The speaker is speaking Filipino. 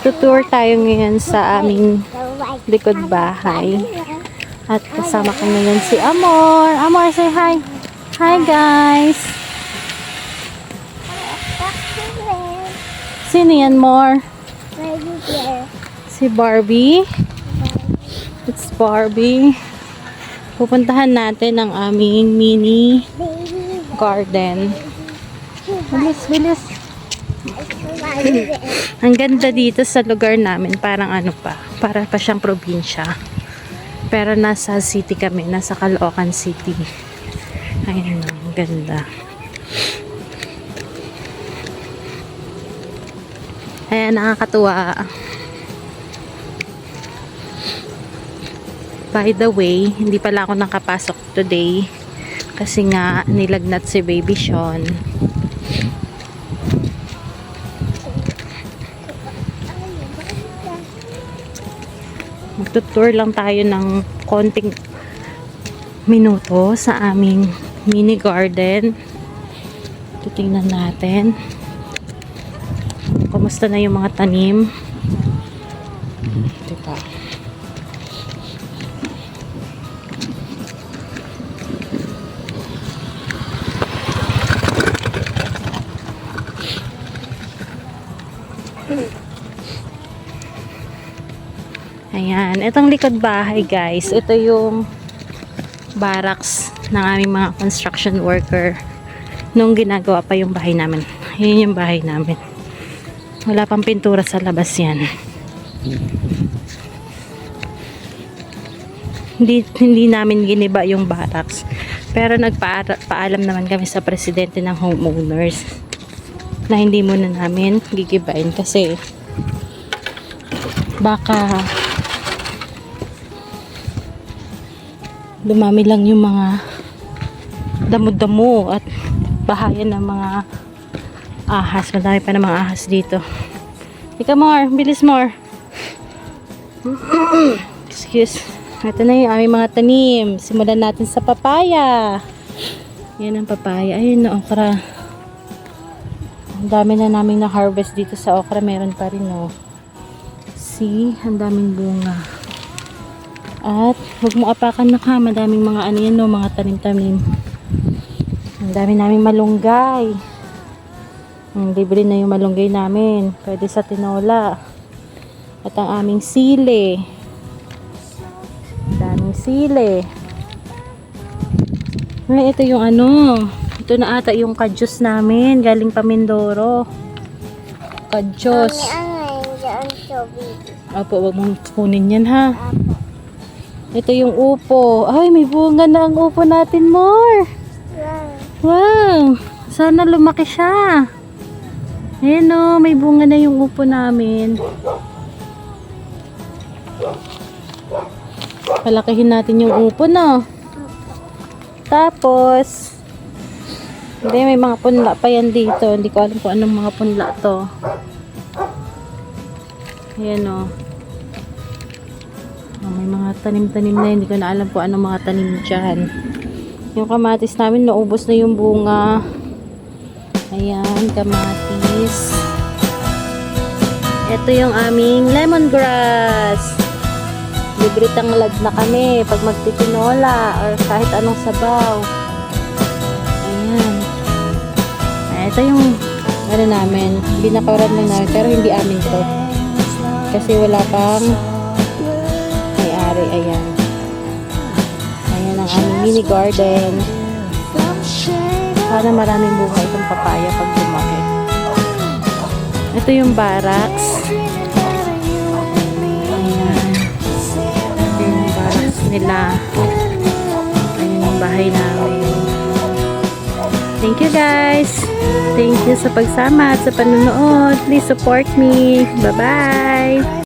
Magtutour tayo ngayon sa aming likod bahay. At kasama ko ngayon si Amor. Amor, say hi. Hi, guys. Sino yan, More? Si Barbie. It's Barbie. Pupuntahan natin ang aming mini garden. Bilis, bilis. Ang ganda dito sa lugar namin, parang ano pa, para pa siyang probinsya. Pero nasa city kami, nasa Caloocan City. Ayun, ang ganda. Ayan, nakakatuwa. By the way, hindi pala ako nakapasok today kasi nga nilagnat si Baby Sean. Magtutour lang tayo ng konting minuto sa aming mini garden. Titingnan natin. Kumusta na yung mga tanim? Diba? Ayan. Itong likod bahay, guys. Ito yung barracks ng aming mga construction worker nung ginagawa pa yung bahay namin. Ayan yung bahay namin. Wala pang pintura sa labas yan. Hindi, hindi namin giniba yung barracks. Pero nagpaalam naman kami sa presidente ng homeowners na hindi muna namin gigibain kasi baka dumami lang yung mga damo-damo at bahayan ng mga ahas. Madami pa ng mga ahas dito. Ika more, bilis more. Excuse. Ito na yung aming mga tanim. Simulan natin sa papaya. Yan ang papaya. Ayun na okra. Ang dami na namin na-harvest dito sa okra. Meron pa rin oh. See, ang daming bunga. Huwag mo apakan na ka. Madaming mga ano yan no, mga tanim-tanim. Ang dami naming malunggay. Mm, libre na yung malunggay namin. Pwede sa tinola. At ang aming sili. Daming sili. Ay, ito yung ano. Ito na ata yung kadyos namin. Galing pa Mindoro. Kadyos. Opo, wag mong kunin yan ha. Ito yung upo. Ay, may bunga na ang upo natin, more. Wow! Sana lumaki siya. Ayan o, may bunga na yung upo namin. Palakihin natin yung upo, no? Tapos, hindi, may mga punla pa yan dito. Hindi ko alam kung anong mga punla to. Ayan o. Oh, may mga tanim-tanim na, hindi ko na alam kung anong mga tanim dyan. Yung kamatis namin, naubos na yung bunga. Ayan, kamatis. Ito yung aming lemongrass. Libre tanglad na kami pag magtitinola or kahit anong sabaw. Ayan. Ah, Ito yung ano namin, binakaran lang namin pero hindi amin to. Kasi wala pang may-ari. Ayan. Ayan ang aming mini garden. Sana maraming buhay itong papaya pag lumaki. Ito yung barracks. Ayan. Ito yung barracks nila. Ayan yung bahay namin. Thank you guys. Thank you sa pagsama at sa panonood. Please support me. Bye-bye.